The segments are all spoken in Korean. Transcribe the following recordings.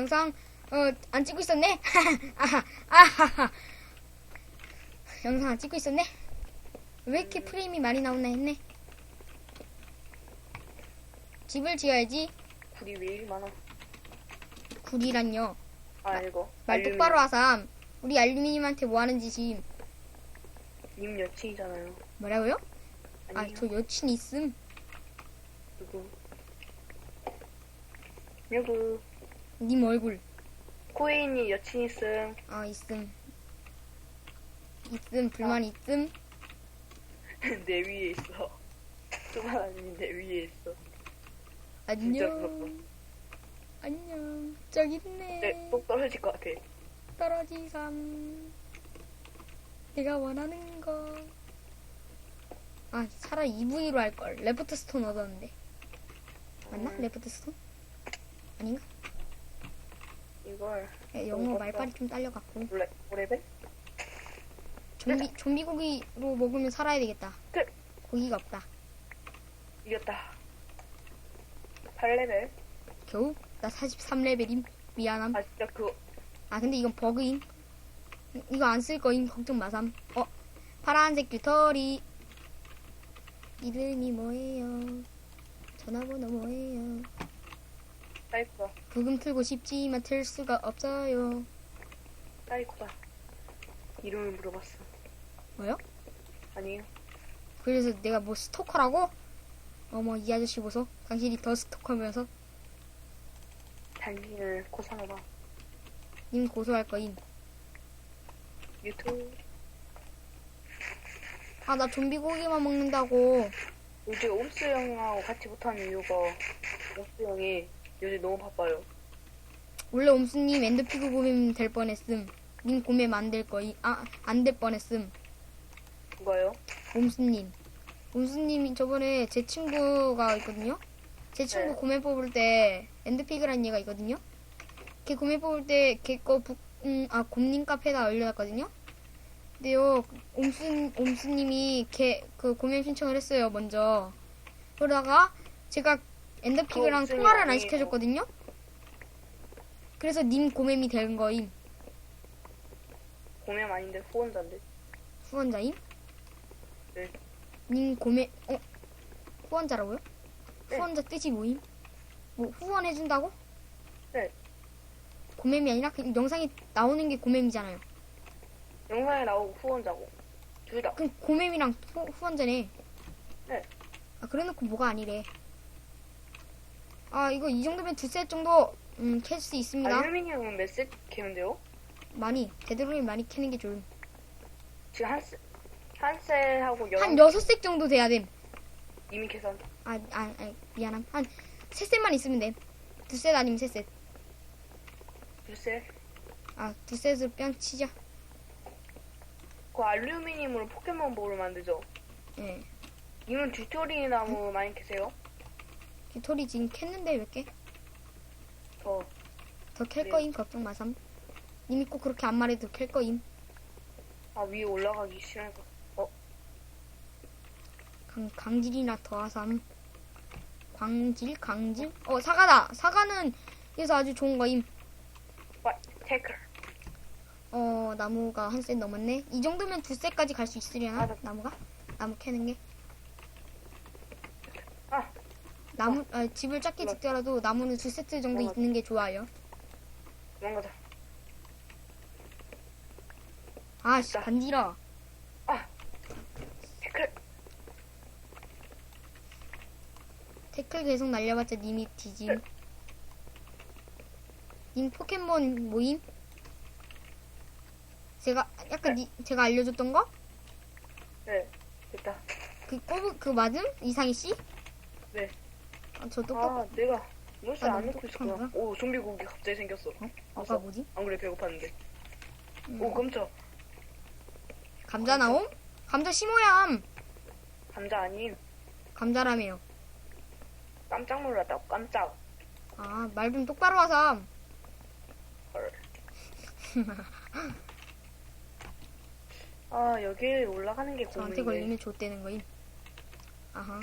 영상 어, 안 찍고 있었네? 아하, 아하하. 영상 안 찍고 있었네? 왜 이렇게 프레임이 많이 나오나 했네? 집을 지어야지. 불이 왜 이리 많아? 굴이란요. 아 이거 말 똑바로 하삼. 우리 알루미늄한테 뭐 하는 짓임? 님 여친이잖아요. 뭐라고요? 아, 아니요. 저 여친 있음. 누구? 누구? 님 얼굴. 코에인이 여친 있음. 아, 있음. 있음, 불만 있음. 내 위에 있어. 아니 내 위에 있어. 부럽다. 안녕. 안녕. 저기 있네. 네, 똑 떨어질 것 같아. 떨어지삼. 내가 원하는 거. 아, 차라리 EV로 할 걸. 레프트 스톤 얻었는데. 맞나? 음, 레프트 스톤? 아닌가? 이걸 예, 영어 어, 말빨이 좀 딸려갖고. 레, 레벨? 좀비, 좀비 고기로 먹으면 살아야 되겠다. 끝. 고기가 없다. 이겼다. 8레벨? 겨우? 나 43레벨임. 미안함. 아 진짜 그 아, 근데 이건 버그임. 이- 이거 안 쓸 거임. 걱정 마삼. 어, 파란색 규털이. 이름이 뭐예요? 전화번호 뭐예요? 사이코다. 부금 틀고 싶지만 틀 수가 없어요. 사이코다. 이름을 물어봤어. 뭐요? 아니에요. 그래서 내가 뭐 스토커라고? 어머, 이 아저씨 보소. 당신이 더 스토커면서 당신을 고상하다. 님 고소할 거임. 유튜브 아, 나 좀비 고기만 먹는다고. 요새 옴스 형하고 같이 못하는 이유가 옴스 형이 요새 너무 바빠요. 원래 옴스님 엔드피그 고민 될 뻔했음. 님 고민 안될 거임. 아, 안 될 뻔했음. 누가요? 옴스님. 옴스님이 저번에 제 친구가 있거든요? 제 친구 네. 고메 뽑을 때, 엔드피그라는 얘가 있거든요? 걔 고메 뽑을 때, 걔거 북, 음, 아, 곰님 카페에다 올려놨거든요? 근데요, 옴스, 옴스님이 걔, 그 고메 신청을 했어요, 먼저. 그러다가, 제가 엔더피그랑 그 통화를 안 아니에요. 시켜줬거든요? 그래서 님 고메이 된 거임. 고명 아닌데 후원자인데. 후원자임? 네. 님 고메 어 후원자라고요? 네. 후원자 뜻이 뭐임? 뭐 후원해준다고? 네. 고mem이 아니라 그 영상에 나오는 게 고mem이잖아요. 영상에 나오고 후원자고. 둘 다. 그럼 고mem이랑 후, 후원자네. 네. 아 그래놓고 뭐가 아니래. 아 이거 이 정도면 두 셋 정도 음, 캘 수 있습니다. 알루미늄은 몇 셋 캐는데요? 많이 되도록이면 많이 캐는 게 좋음. 지금 한 셋, 한 셋하고 영한 여섯 색 정도 돼야 됨. 이미 계산. 아, 아, 아 미안함. 한세 셋만 있으면 됨. 두 셋 아니면 세 셋. 둘 셋. 아, 두 셋으로 뺨 치자. 그 알루미늄으로 포켓몬볼을 만들죠. 예. 이건 튜토리 나무 많이 캐세요? 깃털이 지금 캤는데 몇 개? 저더캘 네. 거임 걱정 마삼. 님이 꼭 그렇게 안 말해도 캘 거임. 아, 위에 올라가기 싫어서. 어, 강, 강질이나 더하삼. 광질, 강질. 어 사과다. 사과는 그래서 아주 좋은 거임. 와, 테이클. 어 나무가 한 셋 넘었네. 이 정도면 두 셋까지 갈 수 있으려나? 맞아. 나무가? 나무 캐는 게. 아, 나무 아, 집을 작게 올라- 짓더라도 나무는 두 세트 정도 올라가. 있는 게 좋아요. 도망가자. 아씨 자. 간지러. 테이클. 태클 계속 날려봤자 님이 뒤짐. 네. 님 포켓몬 모임? 제가 약간 니, 제가 알려줬던 거? 네, 됐다. 그 꼬부 그 맞음? 이상희 씨? 네. 아, 저도 꼭 아, 내가 물살 아, 안 너무 넣고 있었구나. 똑똑한가? 오, 좀비 고기 갑자기 생겼어. 아까 뭐지? 안 그래, 배고팠는데. 음, 오, 깜짝. 감자 나옴? 감자 심어야 함. 감자 아닌 감자라며요. 깜짝 놀랐다. 깜짝. 아 말 좀 똑바로 하삼. 헐. 아, 여기 올라가는 게 저한테 고민이네. 걸리면 좆되는 거임. 아하.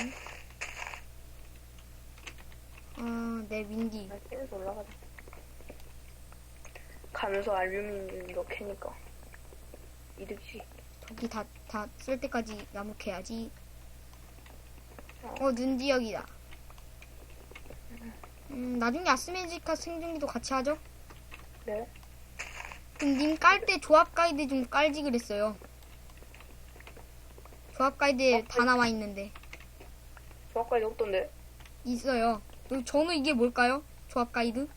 아, 내 윈디. 아, 계속 올라가자. 가면서 알루미늄도 캐니까 이득이. 도끼 다, 다 쓸 때까지 나무 캐야지. 어, 눈 지역이다. 음, 나중에 아스메지카 생존기도 같이 하죠? 네. 그럼 님 깔 때 조합 가이드 좀 깔지 그랬어요. 조합 가이드에 다 나와 있는데. 저까지 없던데. 있어요. 저는 이게 뭘까요? 조합 가이드?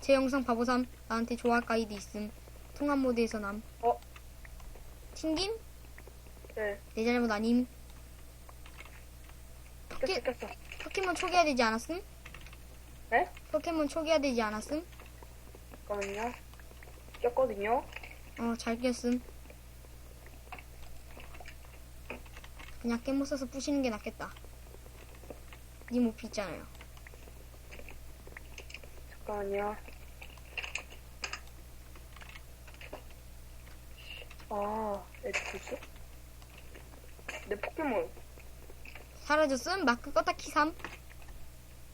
제 영상 바보삼 나한테 조합 가이드 있음. 통합 모드에서 남. 어? 튕김? 네. 내 잘못 아님. 깼어 깼어. 포켓몬 초기화 되지 않았음? 네? 포켓몬 초기화 되지 않았음? 잠깐만요. 꼈거든요. 어, 잘 꼈음. 그냥 깨못 써서 부시는 게 낫겠다. 님 오피 있잖아요. 잠깐만요. 아, 에드푸스? 내 포켓몬. 사라졌음? 마크 껐다 키 3.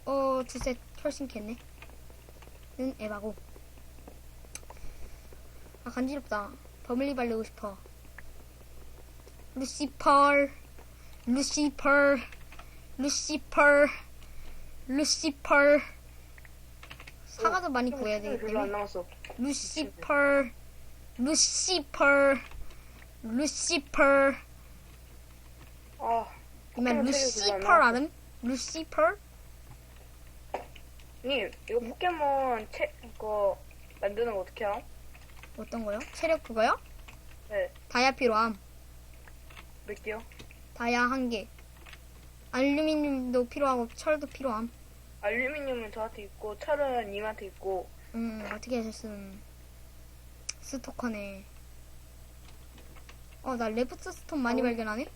어, 두셋 훨씬 겠네. 는 에바고. 아, 간지럽다. 버물리 바르고 싶어. 루시펄, 루시펄, 루시펄, 루시펄. 사과도 많이 구해야 되기 별로 안 때문에. 루시펄, 루시펄, 루시펄. 아, 이만 루시펄. 알음? 루시펄? 님, 이거 포켓몬 체, 그거 만드는 거 어떻게 함? 어떤 거요? 체력 그거요? 네, 다이아 필요함. 몇 개요? 다이아 한 개. 알루미늄도 필요하고 철도 필요함. 알루미늄은 저한테 있고, 철은 님한테 있고, 음, 어떻게 하셨음. 스토커네. 어, 나 레프트 스톤 많이 어. 발견하네?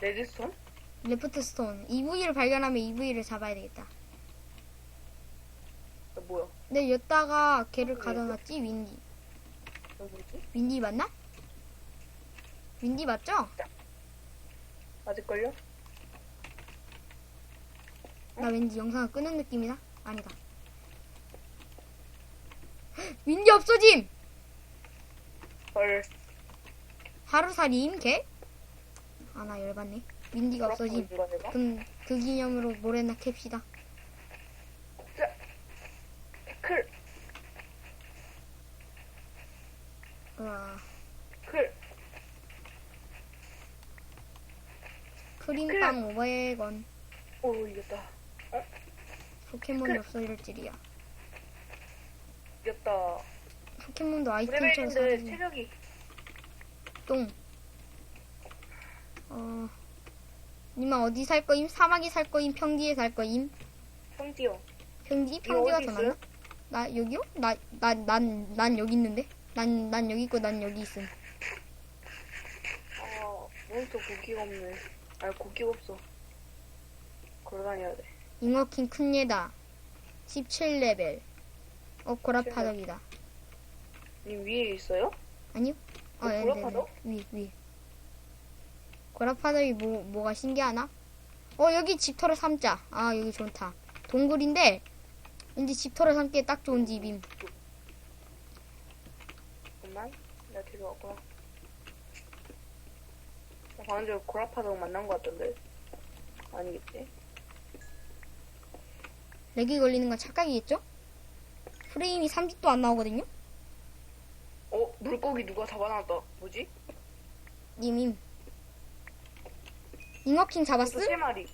레드스톤? 레프트 스톤. EV를 발견하면 EV를 잡아야 되겠다. 나 뭐야? 근데 여기다가 걔를 어, 가다 놨지, 윈디. 나 뭐지? 윈디 맞나? 윈디 맞죠? 맞을걸요? 나 왠지 영상을 끄는 느낌이다? 아니다. 윈디 없어짐! 헐. 하루살이임 걔? 아 나 열받네 윈디가 없어짐? 그럼 그 기념으로 모래나 캡시다 클, 으아 클. 크림빵 500원 오, 이겼다. 포켓몬이 그- 없어질 줄이야 이겼다. 포켓몬도 아이템처럼 레벨인데 사라지 체력이. 똥 어... 니마 어디 살 거임? 사막이 살 거임? 평지에 살 거임? 평지요. 평지? 평지가 어디 더 있어요? 낫나? 나 여기요? 나, 나, 난, 난 여기 있는데? 난, 난 여기 있고 난 여기 있음 아, 몬스터 고기가 없네. 아, 고기가 없어. 걸어다녀야 돼. 잉어킹 큰예다 17레벨 어 고라파덕이다 님 위에 있어요? 아니요? 어, 네, 고라파덕? 네, 네. 위, 위. 고라파덕이 뭐, 뭐가 신기하나? 어, 여기 집터를 삼자. 아, 여기 좋다. 동굴인데, 왠지 집터를 삼기에 딱 좋은 집임. 잠깐만. 나 들어왔구나. 나 방금 전에 고라파덕 만난 것 같던데. 아니겠지? 렉이 걸리는 건 착각이겠죠? 프레임이 30도 안 나오거든요? 어? 물고기 누가 잡아놨다. 뭐지? 님임. 잉어킹 잡았음? 세 마리.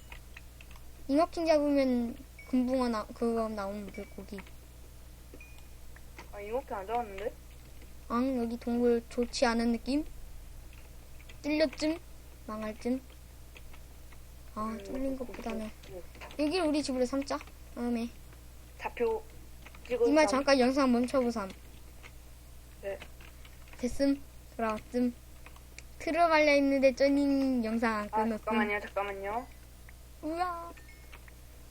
잉어킹 잡으면 금붕어 나, 그거 나오는 물고기. 아, 이모피 안 잡았는데? 앙, 여기 동굴 좋지 않은 느낌? 뚫렸쯤? 망할쯤? 아, 음, 뚫린 것보다는. 음. 여기 우리 집으로 삼자. 다음에. 좌표. 이말 잠깐 영상 멈춰보삼. 네. 됐음. 돌아왔음. 틀어 말려 있는데 쩌님 영상 안 아, 끊었음. 잠깐만요, 잠깐만요. 우와.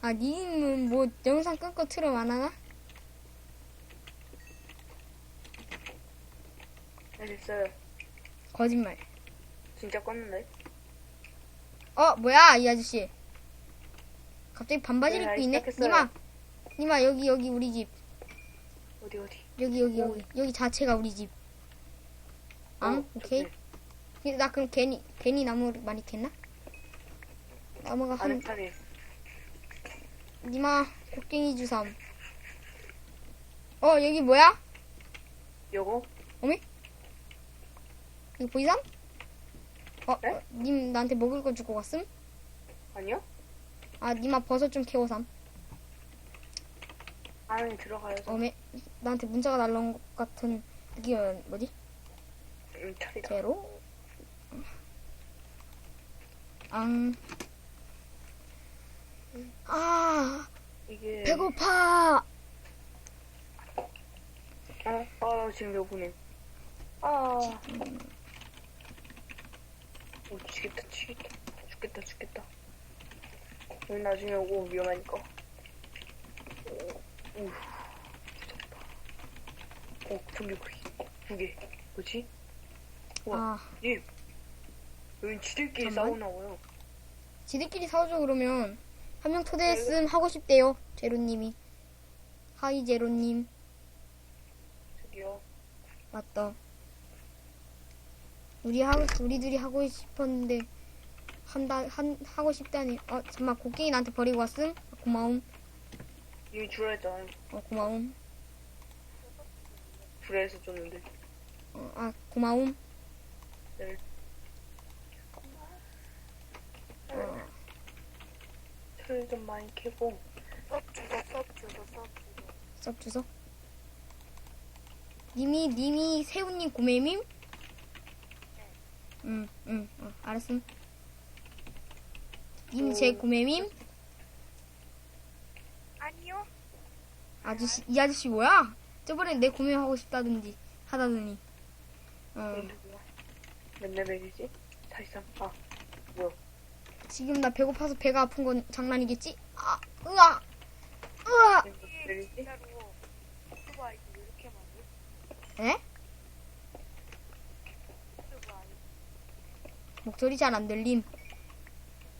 아, 님은 뭐 영상 끊고 틀어 안 하나? 네, 됐어요. 거짓말. 진짜 껐는데? 어, 뭐야, 이 아저씨. 갑자기 반바지를 네, 입고 있네? 시작했어요. 니마! 니마, 여기, 여기, 우리 집. 어디 어디? 여기 여기 여기 여기 자체가 우리 집. 앙 어, 오케이. 좋네. 근데 나 그럼 괜히 괜히 나무 많이 캤나? 나무가 한 아늑하네. 니마 곡괭이 주삼. 어 여기 뭐야? 요거? 이거 보이삼? 어, 네? 어, 님 나한테 먹을 거 주고 갔음? 아니요? 아 니마 버섯 좀 캐오삼. 안에 들어가야죠. 어메 나한테 문자가 날라온 것 같은 이게 뭐지? 음, 차리다. 제로? 앙. 아 이게. 배고파. 어, 아, 지금 여보네. 아. 오, 죽겠다, 죽겠다. 죽겠다, 죽겠다. 여기 나중에 오고 위험하니까. 오, 우, 무섭다. 오, 전기구이. 두 개. 뭐지? 아 님. 여긴 지들끼리 잠깐만. 싸우나 봐요. 지들끼리 싸우죠 그러면 한 명 초대했음 하고 싶대요 제로님이. 하이 제로님 저기요. 맞다. 우리 하고 우리들이 하고 싶었는데 한다 한 하고 싶다니. 어 잠만 곡괭이 나한테 버리고 왔음. 고마움. 이미 주라 했잖아요. 어 고마움. 불에서 줬는데. 어, 아 고마움. 네. 어, 철좀 많이 캐고. 썩 주소, 썩 주소, 썩 주소. 썩 주소. 님이 님이 새우님 고매밈? 응, 응, 어, 알았음. 님이 제 오. 고매밈? 아니요. 아저씨, 이 아저씨 뭐야? 저번에 내 고매하고 싶다든지 하다더니. 어, 누구야? 몇 레벨이지? 43. 아, 뭐야. 지금 나 배고파서 배가 아픈 건 장난이겠지? 아, 으아, 으아. 몇 레벨이지? 진짜로 왜 이렇게 많이? 에? 유튜브 아이디, 목소리 잘 안 들림.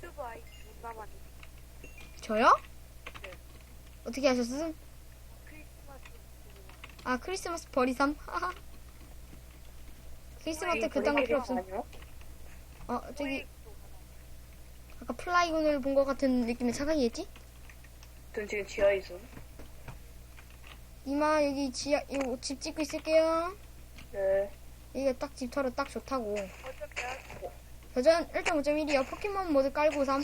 유튜브 아이디. 저요? 네. 어떻게 하셨음? 크리스마스 유튜브. 아, 크리스마스 버리삼. 하하. 크리스마스 때 그딴 거 필요 없음. 어, 저기 하나. 아까 플라이곤을 본 것 같은 느낌의 착각이 했지? 전 지금 지하에 있어. 이마 여기 지하 이거 집 짓고 있을게요. 네. 여기가 딱 집터로 딱 좋다고. 할 버전 1.5.1이요. 포켓몬 모드 깔고 삼.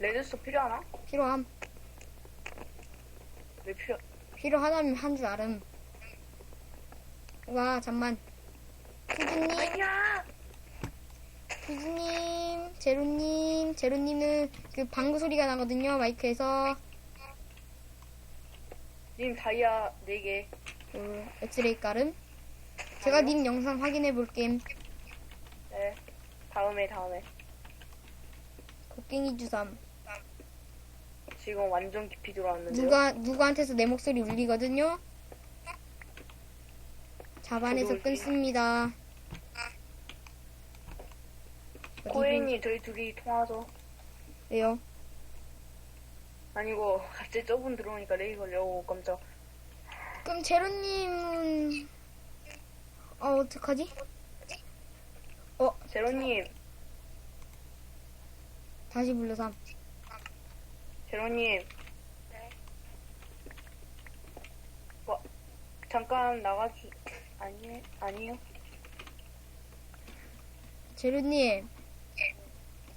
레드스 필요하나? 필요함. 왜 필요? 필요하다면 한 줄 알음. 와 잠만. 푸즈님, 아니야! 푸즈님, 제로님, 제로님은 그 방구 소리가 나거든요 마이크에서. 님 다이아 4개. 그 엑스레이 깔음. 제가 님 영상 확인해 볼게임. 네. 다음에, 다음에. 곡괭이 주삼. 지금 완전 깊이 들어왔는데요. 누가 누구한테서 내 목소리 울리거든요. 자반에서 저도. 끊습니다. 어디 코에님 저희 둘이 통화하죠. 왜요? 아니고 갑자기 저분 들어오니까 레이 걸려고 깜짝. 그럼 제로님은 어 어떡하지? 제로님, 다시 불러삼. 제로님. 네. 와, 잠깐 나가주. 아니, 아니요. 제로님.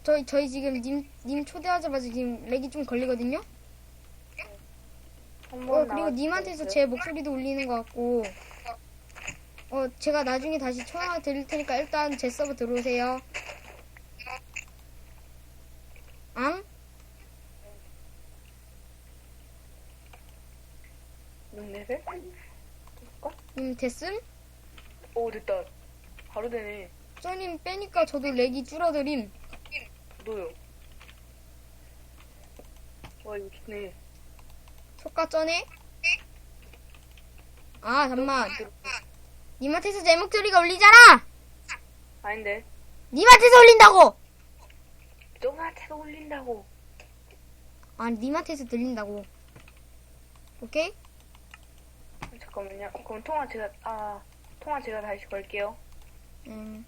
저희 저희 지금 님 님 초대하자마자 지금 렉이 좀 걸리거든요. 한번 어 그리고 나가주세요. 님한테서 제 목소리도 울리는 것 같고. 어 제가 나중에 다시 전화 드릴 테니까 일단 제 서버 들어오세요. 앙? 몇 레벨? 님 됐음? 오, 됐다. 바로 되네. 쏘님 빼니까 저도 렉이 줄어들임. 너요. 와, 이거 좋네. 속가 쩌네? 아, 잠만. 님한테서 제 목소리가 울리잖아! 아닌데. 님한테서 울린다고! 너한테도 올린다고. 아니 님한테서 들린다고. 오케이? 잠깐만요. 그럼 통화 제가 아 통화 제가 다시 걸게요. 음.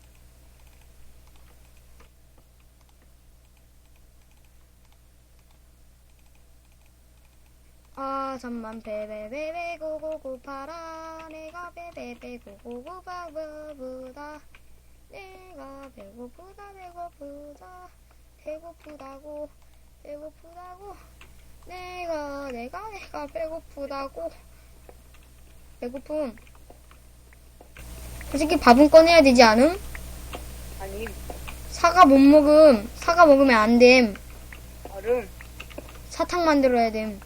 아 잠만 베베베베 고고고 파라 내가 베베베 고고고 바바부다 내가 배고프다 배고프다 배고프다고 배고프다고 내가 내가 내가 배고프다고 배고픔 솔직히 밥은 꺼내야 되지 않음? 아니 사과 못 먹음. 사과 먹으면 안 됨. 얼음 사탕 만들어야 됨.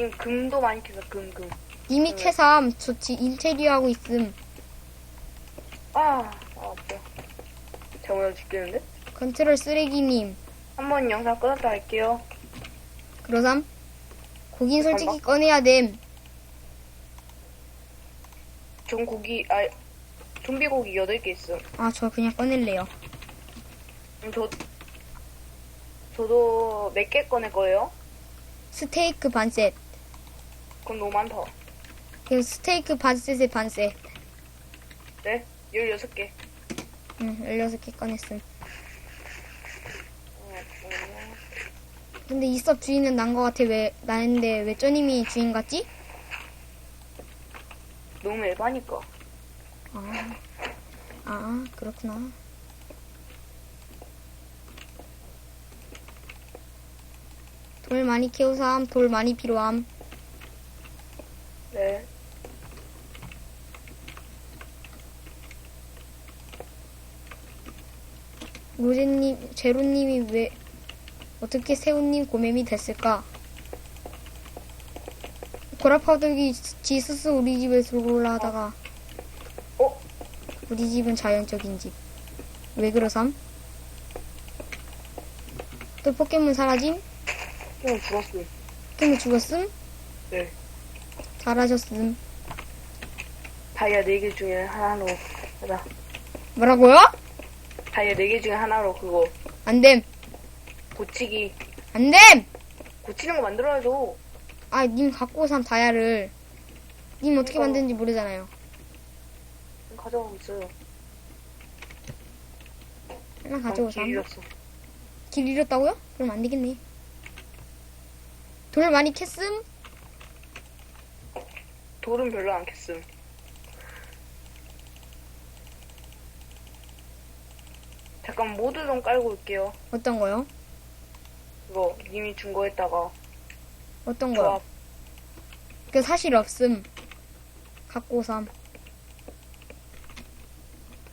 님 금도 많이 캐서 금 금. 이미 캐삼 좋지 인테리어 하고 있음. 아, 아. 제가 먼저 죽겠는데? 컨트롤 쓰레기님. 한 번 영상 끊었다 할게요. 그러삼 고긴 솔직히 잠깐만. 꺼내야 됨. 전 고기 아 좀비 고기 8개 있어. 아 저 그냥 꺼낼래요. 음, 저 저도 몇 개 꺼낼 거예요? 스테이크 반셋. 그럼 너무 많다. 그 스테이크 반셋에 반셋. 네? 16개. 응 16개 꺼냈음. 근데 이섭 주인은 난 거 같아. 왜 나는데 왜 쪼님이 주인 같지? 너무 에바니까. 아, 아 그렇구나. 돌 많이 캐우삼. 돌 많이 필요함. 네. 로제님, 제로님이 왜 어떻게 새우님 고매미 됐을까? 고라파덕이 지스스 우리 집에 들어올라 하다가 어? 우리 집은 자연적인 집. 왜 그러삼? 또 포켓몬 사라짐? 형 죽었어. 포켓몬 죽었음? 네. 잘하셨음. 다이아 4개 중에 하나로 하자. 뭐라고요? 다이아 4개 중에 하나로 그거 안 됨. 고치기. 안 됨! 고치는 거 만들어야죠. 아, 님 갖고 오삼 다이아를. 님 어떻게 이거- 만드는지 모르잖아요. 가져가고 있어요. 하나 아, 가져오삼. 길 잃었어. 길 잃었다고요? 그럼 안 되겠네. 돌 많이 캤음? 돌은 별로 안 캤음. 잠깐 모드 좀 깔고 올게요. 어떤 거요? 그거 님이 준 거에다가 어떤 거요? 조합. 그 사실 없음. 갖고 오삼.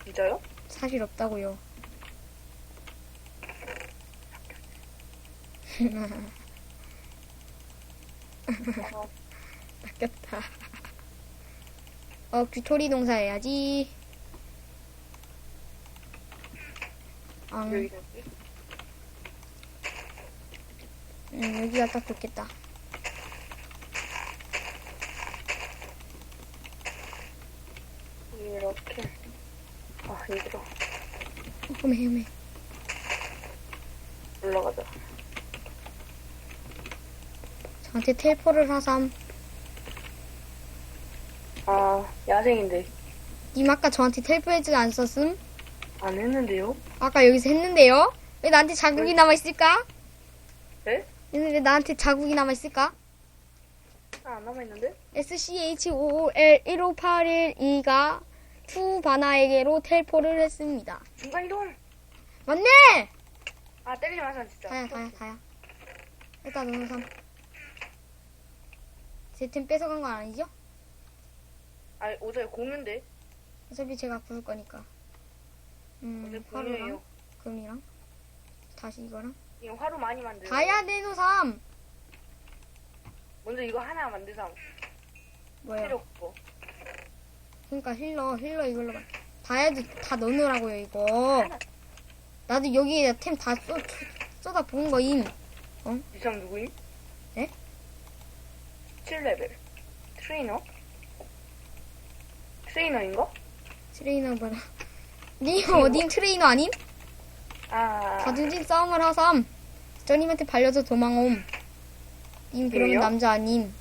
진짜요? 사실 없다고요. 바뀌었다. 어, 귀토리 농사 해야지. 앙, 여기 음, 여기가 딱 좋겠다. 이렇게. 아 힘들어. 험해, 험해. 올라가자. 저한테 텔포를 하삼. 아 야생인데 님 아까 저한테 텔포 해지 않았음? 안 했는데요? 아까 여기서 했는데요? 왜 나한테 자국이 남아있을까? 네? 왜 나한테 자국이 남아있을까? 아, 안 남아있는데? SCHOOL15812가 투바나에게로 텔포를 했습니다. 중간 이동! 맞네! 아 때리지 마세요 진짜. 다야, 다야, 다야. 일단 너는 삼. 제템 뺏어간 건 아니죠? 아 어제 공유인데 어차피 제가 구울 거니까. 어제 음, 화로랑, 공유예요. 금이랑, 다시 이거랑. 이거 화로 많이. 다야 내노 삼! 먼저 이거 하나 만들자. 뭐야? 필요 없고. 그러니까 힐러 힐러 이걸로 만- 다이아도 다 넣느라고요 이거 나도 여기에 템 다 쏟아 부은 거임 이 사람 누구임? 네? 7레벨. 트레이너? 트레이너인가? 트레이너 봐라 님 어딘 트레이너 아님? 아, 자존심 싸움을 하삼. 저님한테 발려서 도망옴. 님 그러면 왜요? 남자 아님.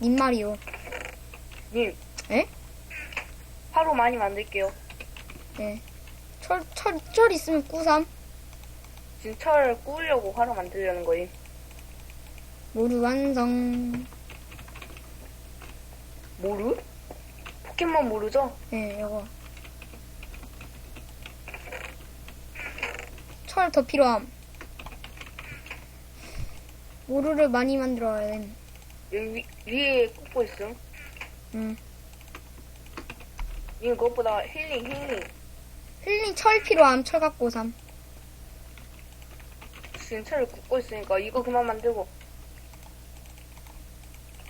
님 말이요. 님. 에? 화로 많이 만들게요. 네. 철, 철, 철 있으면 꾸삼. 지금 철 구우려고 화로 만들려는 거임. 모두 완성. 모루? 포켓몬 모르죠? 네, 요거. 철 더 필요함. 모루를 많이 만들어야 돼. 여기 위, 위에 꽂고 있음. 음. 님 그것보다 힐링, 힐링. 힐링 철 필요함. 철 갖고 삼. 지금 철을 굽고 있으니까 이거 그만 만들고.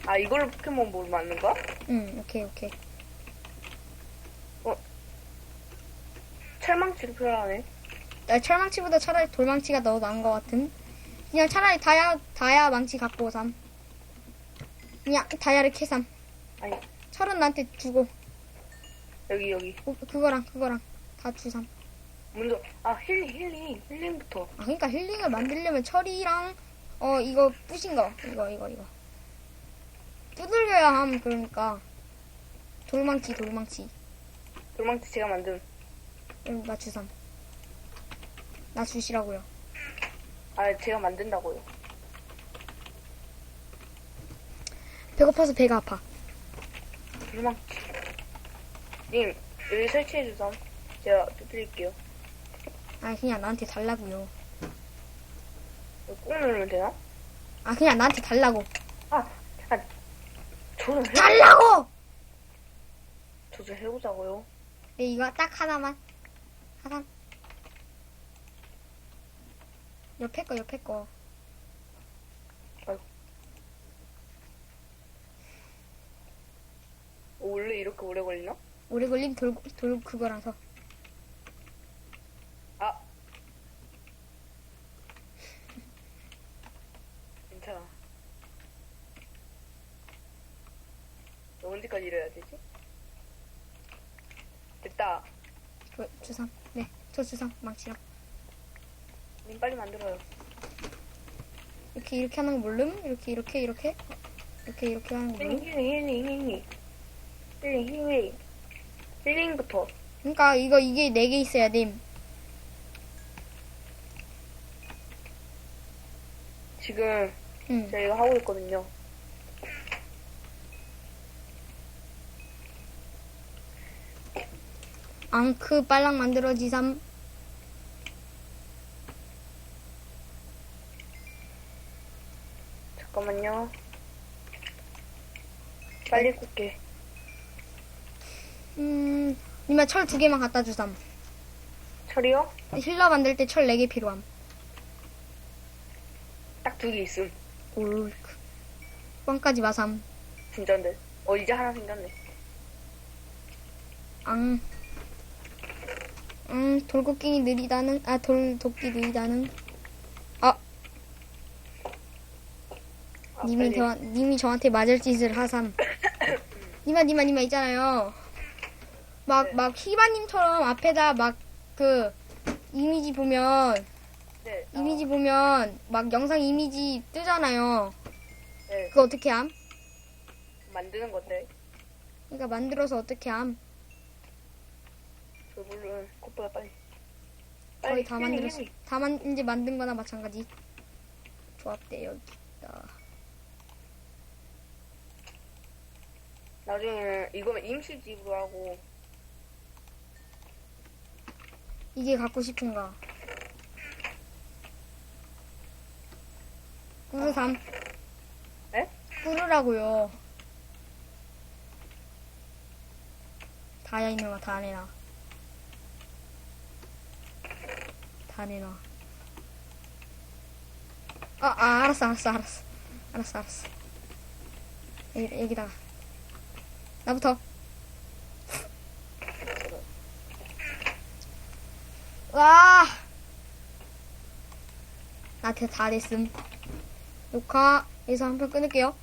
아, 이걸로 포켓몬 모루 만든 거야? 응, 오케이, 오케이. 철망치도 필요하네. 나 철망치보다 차라리 돌망치가 더 나은 것 같은. 그냥 차라리 다야, 다야 망치 갖고 삼. 그냥 다야를 캐삼. 아니, 철은 나한테 주고. 여기, 여기. 어, 그거랑, 그거랑 다 주삼. 먼저, 아, 힐링, 힐링. 힐링부터. 아, 그러니까 힐링을 만들려면 철이랑 어 이거 부신 거 이거 이거 이거 두들겨야 함 그러니까 돌망치 돌망치 돌망치 제가 만든. 음, 나 주삼 나 주시라고요 아, 제가 만든다고요. 배고파서 배가 아파 돌망치. 님, 여기 설치해 주삼. 제가 두드릴게요. 아 그냥 나한테 달라고요 이거 꾹 누르면 되나? 아 그냥 나한테 달라고 아, 아, 저는 해, 달라고 저도 해보자고요. 네 이거 딱 하나만 하나 옆에 거 옆에 거. 어, 원래 이렇게 오래 걸리나? 오래 걸린 돌, 돌 그거라서 아. 괜찮아. 너 언제까지 이래야 되지? 됐다. 그, 주삼 네저 망치랑 님 빨리 만들어요. 이렇게 이렇게 하는 거 모름 이렇게 이렇게 이렇게 이렇게 이렇게 하는 거 힐링, 모름 힐링, 힐링, 힐링. 힐링, 힐링. 힐링부터. 그러니까 이거 이게 네 개 있어야 돼. 지금 응. 제가 이거 하고 있거든요. 앙크 빨랑 만들어지삼. 잠깐만요. 빨리 굽게. 음, 니마 철 두 개만 갖다 주삼. 철이요? 힐러 만들 때 철 네 개 필요함. 딱 두 개 있음. 올. 꽝까지 마삼. 진짠데. 어, 이제 하나 생겼네. 앙. 음, 돌고갱이 느리다는, 아, 돌, 돕기 느리다는. 아, 아, 님이. 저, 님이 저한테 맞을 짓을 하삼. 니마, 니마, 니마 있잖아요. 막, 네. 막, 희바님처럼 앞에다 막, 그, 이미지 보면, 네. 이미지 보면, 막 영상 이미지 뜨잖아요. 네. 그거 어떻게 함? 만드는 건데. 그러니까 만들어서 어떻게 함? 저 물론 그것보다 빨리. 거의 다 만들었어. 힐링. 다 만, 이제 만든 거나 마찬가지. 조합대, 여기 있다. 나중에는 이거는 임시집으로 하고 이게 갖고 싶은가? 꾸르 삼. 네? 꾸르라고요. 다야 이놈아 다 내놔. 다 내놔. 아, 아 알았어 알았어 알았어 알았어 알았어. 여기, 여기다가 나부터. 와. 나한테 다 됐음. 녹화에서 한 편 끊을게요.